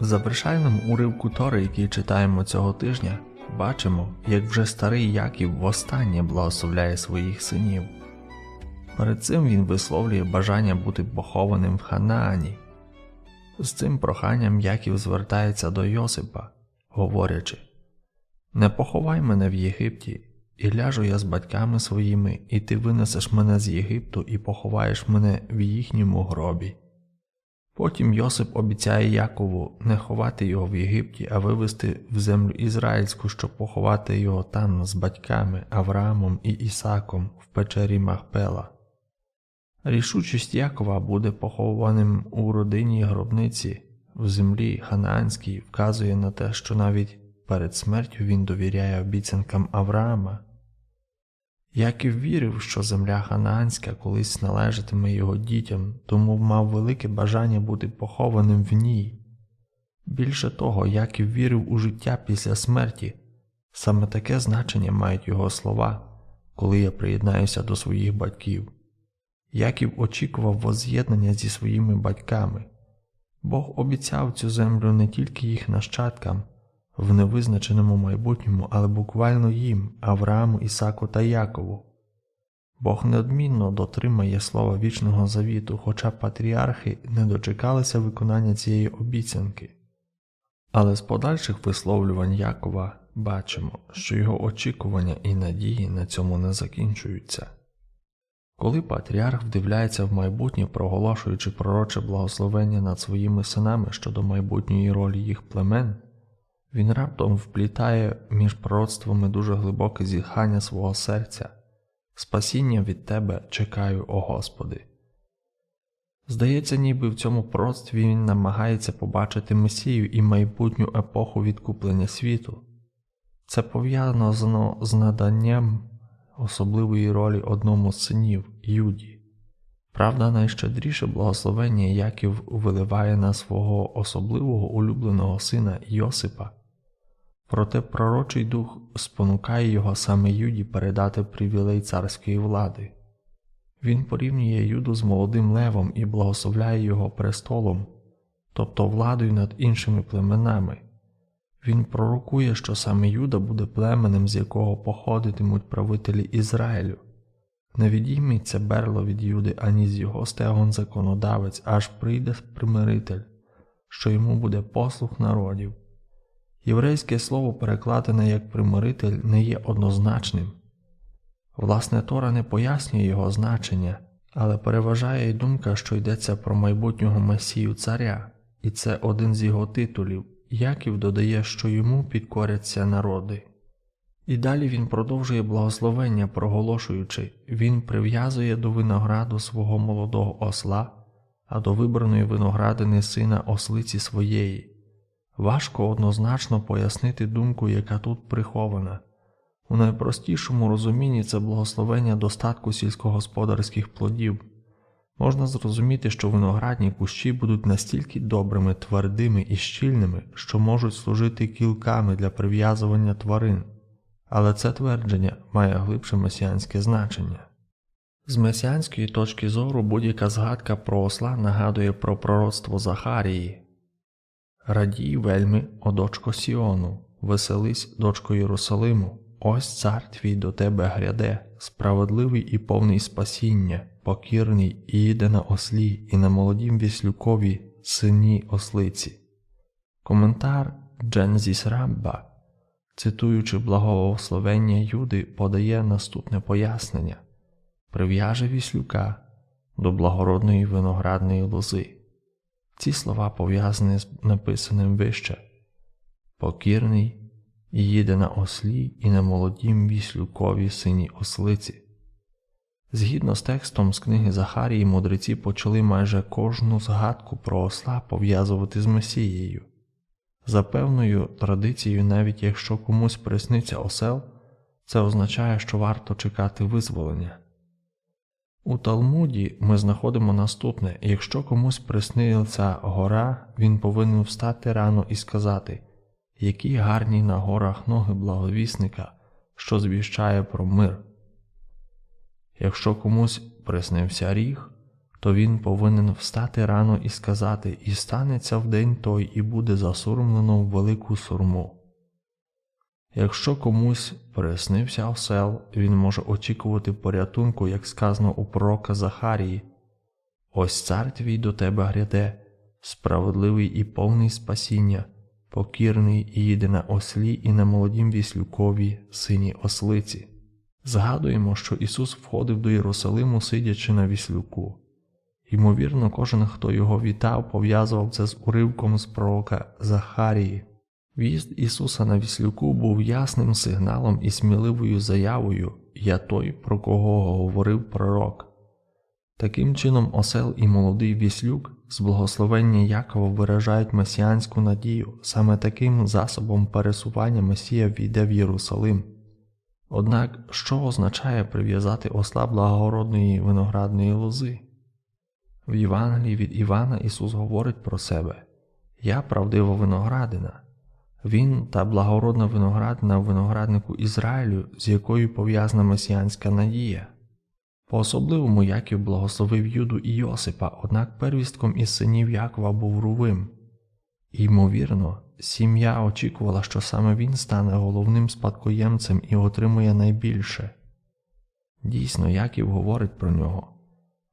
В завершальному уривку Тори, який читаємо цього тижня, бачимо, як вже старий Яків востаннє благословляє своїх синів. Перед цим він висловлює бажання бути похованим в Ханаані. З цим проханням Яків звертається до Йосипа, говорячи: Не поховай мене в Єгипті, і ляжу я з батьками своїми, і ти винесеш мене з Єгипту і поховаєш мене в їхньому гробі. Потім Йосип обіцяє Якову не ховати його в Єгипті, а вивезти в землю ізраїльську, щоб поховати його там з батьками Авраамом і Ісаком в печері Махпела. Рішучість Якова буде похованим у родині гробниці в землі ханаанській вказує на те, що навіть перед смертю він довіряє обіцянкам Авраама. Яків вірив, що земля ханаанська колись належатиме його дітям, тому мав велике бажання бути похованим в ній. Більше того, Яків вірив у життя після смерті. Саме таке значення мають його слова, коли я приєднаюся до своїх батьків. Яків очікував воз'єднання зі своїми батьками. Бог обіцяв цю землю не тільки їх нащадкам в невизначеному майбутньому, але буквально їм, Аврааму, Ісаку та Якову. Бог неодмінно дотримає слова вічного завіту, хоча патріархи не дочекалися виконання цієї обіцянки. Але з подальших висловлювань Якова бачимо, що його очікування і надії на цьому не закінчуються. Коли патріарх вдивляється в майбутнє, проголошуючи пророче благословення над своїми синами щодо майбутньої ролі їх племен, він раптом вплітає між пророцтвами дуже глибоке зітхання свого серця. Спасіння від тебе чекаю, о Господи. Здається, ніби в цьому пророцтві він намагається побачити Месію і майбутню епоху відкуплення світу. Це пов'язано з- наданням особливої ролі одному з синів Юді. Правда, найщедріше благословення Яків виливає на свого особливого улюбленого сина Йосипа. Проте пророчий дух спонукає його саме Юді передати привілей царської влади. Він порівнює Юду з молодим левом і благословляє його престолом, тобто владою над іншими племенами. Він пророкує, що саме Юда буде племенем, з якого походитимуть правителі Ізраїлю. Не відійметься берло від Юди, ані з його стегон законодавець, аж прийде примиритель, що йому буде послух народів. Єврейське слово, перекладене як примиритель, не є однозначним. Власне, Тора не пояснює його значення, але переважає й думка, що йдеться про майбутнього месію царя, і це один з його титулів. Яків додає, що йому підкоряться народи. І далі він продовжує благословення, проголошуючи, він прив'язує до винограду свого молодого осла, а до вибраної виноградини сина ослиці своєї. Важко однозначно пояснити думку, яка тут прихована. У найпростішому розумінні це благословення достатку сільськогосподарських плодів. Можна зрозуміти, що виноградні кущі будуть настільки добрими, твердими і щільними, що можуть служити кілками для прив'язування тварин, але це твердження має глибше месіанське значення. З месіанської точки зору будь-яка згадка про осла нагадує про пророцтво Захарії. Радій вельми, о дочко Сіону, веселись, дочко Єрусалиму, ось цар твій до тебе гряде, справедливий і повний спасіння, покірний і їде на ослі, і на молодім віслюкові сині ослиці. Коментар Джензіс Рамба, цитуючи благословення Юди, подає наступне пояснення прив'яже віслюка до благородної виноградної лози. Ці слова пов'язані з написаним вище покірний і їде на ослі і на молодім віслюкові синій ослиці. Згідно з текстом з книги Захарії, мудреці почали майже кожну згадку про осла пов'язувати з Месією. За певною традицією, навіть якщо комусь присниться осел, це означає, що варто чекати визволення. У Талмуді ми знаходимо наступне: якщо комусь присниться гора, він повинен встати рано і сказати, які гарні на горах ноги благовісника, що звіщає про мир. Якщо комусь приснився ріг, то він повинен встати рано і сказати, і станеться в день той, і буде засурмлено в велику сурму. Якщо комусь приснився осел, він може очікувати порятунку, як сказано у пророка Захарії. Ось цар твій до тебе гряде, справедливий і повний спасіння, покірний і їде на ослі і на молодім віслюкові сині ослиці. Згадуємо, що Ісус входив до Єрусалиму, сидячи на віслюку. Ймовірно, кожен, хто його вітав, пов'язував це з уривком з пророка Захарії. В'їзд Ісуса на віслюку був ясним сигналом і сміливою заявою Я той, про кого говорив пророк. Таким чином, осел і молодий віслюк з благословення Якова виражають месіанську надію, саме таким засобом пересування Месія війде в Єрусалим. Однак, що означає прив'язати осла благородної виноградної лози? В Євангелії від Івана Ісус говорить про себе Я правдива виноградина. Він та благородна виноградина в винограднику Ізраїлю, з якою пов'язана месіанська надія. По особливому Яків благословив Юду і Йосипа, однак первістком із синів Якова був Рувим. Ймовірно, сім'я очікувала, що саме він стане головним спадкоємцем і отримує найбільше. Дійсно, Яків говорить про нього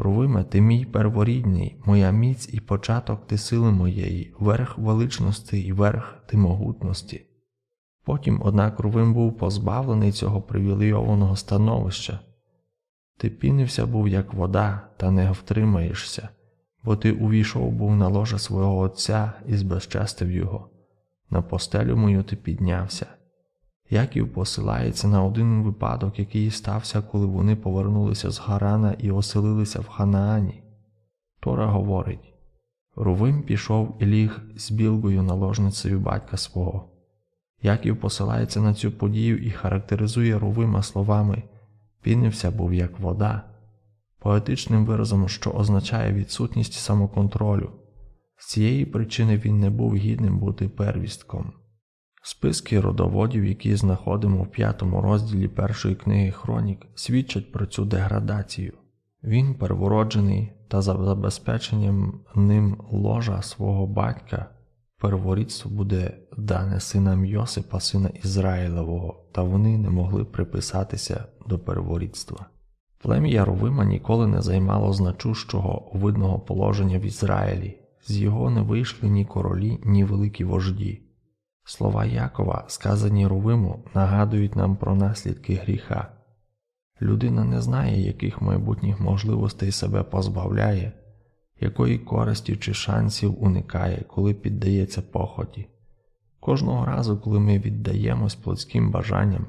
Рувиме, ти мій перворідний, моя міць і початок ти сили моєї, верх величності і верх ти могутності. Потім, однак, Рувим був позбавлений цього привілейованого становища. Ти пінився був, як вода, та не втримаєшся, бо ти увійшов був на ложе свого Отця і збезчестив його. На постелю мою ти піднявся. Яків посилається на один випадок, який стався, коли вони повернулися з Гарана і оселилися в Ханаані. Тора говорить Рувим пішов і ліг з білгою наложницею батька свого. Яків посилається на цю подію і характеризує Рувима словами Пінився був як вода, поетичним виразом, що означає відсутність самоконтролю. З цієї причини він не був гідним бути первістком. Списки родоводів, які знаходимо в п'ятому розділі першої книги Хронік, свідчать про цю деградацію. Він первороджений та за забезпеченням ним ложа свого батька, перворідство буде дане синам Йосипа, сина Ізраїлевого, та вони не могли приписатися до перворідства. Плем'я Ровима ніколи не займало значущого видного положення в Ізраїлі, з його не вийшли ні королі, ні великі вожді. Слова Якова, сказані Рувиму, нагадують нам про наслідки гріха. Людина не знає, яких майбутніх можливостей себе позбавляє, якої користі чи шансів уникає, коли піддається похоті. Кожного разу, коли ми віддаємось плотським бажанням,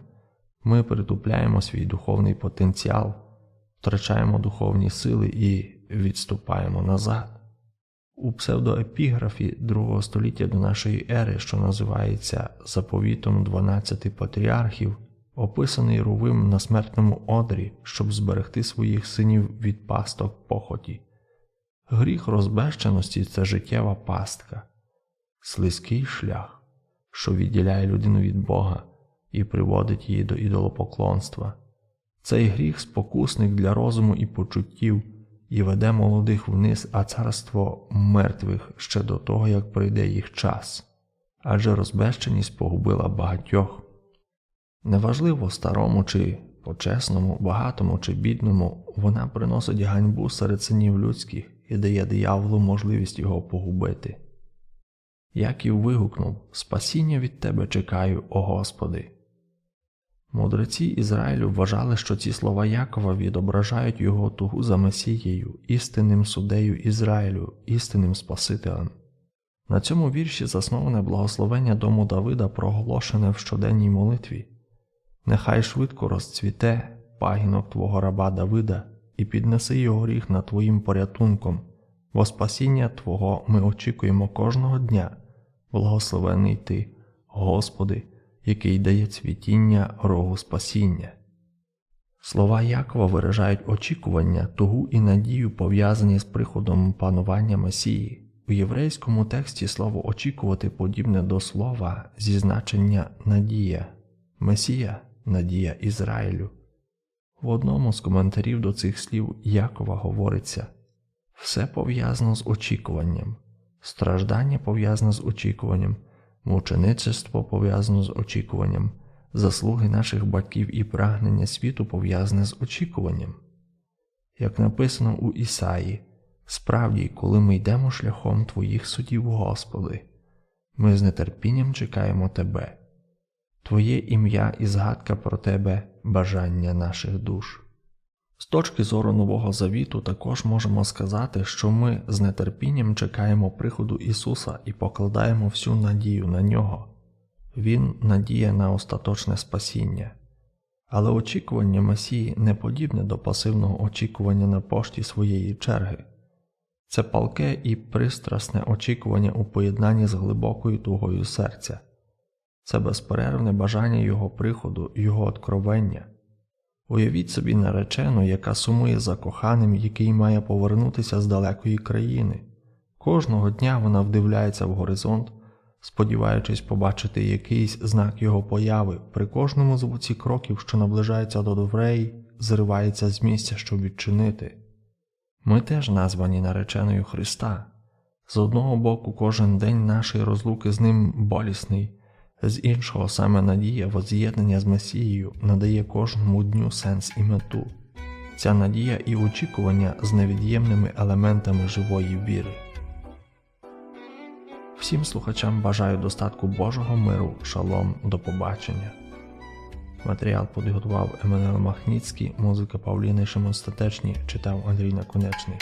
ми притупляємо свій духовний потенціал, втрачаємо духовні сили і відступаємо назад. У псевдоепіграфі другого століття до нашої ери, що називається Заповітом 12 патріархів, описаний Рувим на смертному одрі, щоб зберегти своїх синів від пасток похоті. Гріх розбещеності це життєва пастка, слизький шлях, що відділяє людину від Бога і приводить її до ідолопоклонства. Цей гріх спокусник для розуму і почуттів і веде молодих вниз, а царство мертвих ще до того, як прийде їх час, адже розбещеність погубила багатьох. Неважливо старому чи почесному, багатому чи бідному, вона приносить ганьбу серед синів людських і дає дияволу можливість його погубити. Яків вигукнув Спасіння від тебе чекаю, о Господи. Мудреці Ізраїлю вважали, що ці слова Якова відображають його тугу за Месією, істинним судею Ізраїлю, істинним Спасителем. На цьому вірші засноване благословення дому Давида, проголошене в щоденній молитві. Нехай швидко розцвіте пагінок твого раба Давида і піднеси його ріг над твоїм порятунком, бо спасіння Твого ми очікуємо кожного дня, благословений Ти, Господи який дає цвітіння рогу спасіння. Слова Якова виражають очікування, тугу і надію, пов'язані з приходом панування Месії. У єврейському тексті слово очікувати подібне до слова зі значення надія, Месія надія Ізраїлю. В одному з коментарів до цих слів Якова говориться Все пов'язано з очікуванням, страждання пов'язане з очікуванням, мучеництво пов'язано з очікуванням, заслуги наших батьків і прагнення світу пов'язане з очікуванням. Як написано у Ісаї, справді, коли ми йдемо шляхом Твоїх судів, Господи, ми з нетерпінням чекаємо Тебе. Твоє ім'я і згадка про Тебе бажання наших душ. З точки зору Нового Завіту також можемо сказати, що ми з нетерпінням чекаємо приходу Ісуса і покладаємо всю надію на Нього. Він надія на остаточне спасіння. Але очікування Месії не подібне до пасивного очікування на пошті своєї черги. Це палке і пристрасне очікування у поєднанні з глибокою тугою серця, це безперервне бажання Його приходу, Його откровення. Уявіть собі наречену, яка сумує за коханим, який має повернутися з далекої країни. Кожного дня вона вдивляється в горизонт, сподіваючись побачити якийсь знак його появи, при кожному звуці кроків, що наближається до дверей, зривається з місця, щоб відчинити. Ми теж названі нареченою Христа. З одного боку, кожен день нашої розлуки з ним болісний, з іншого саме надія воз'єднання з Месією надає кожному дню сенс і мету. Ця надія і очікування з невід'ємними елементами живої віри. Всім слухачам бажаю достатку Божого миру, шалом, до побачення. Матеріал підготував Еммануел Махніцький, музика Павліни Шимон читав Андрій Наконечний.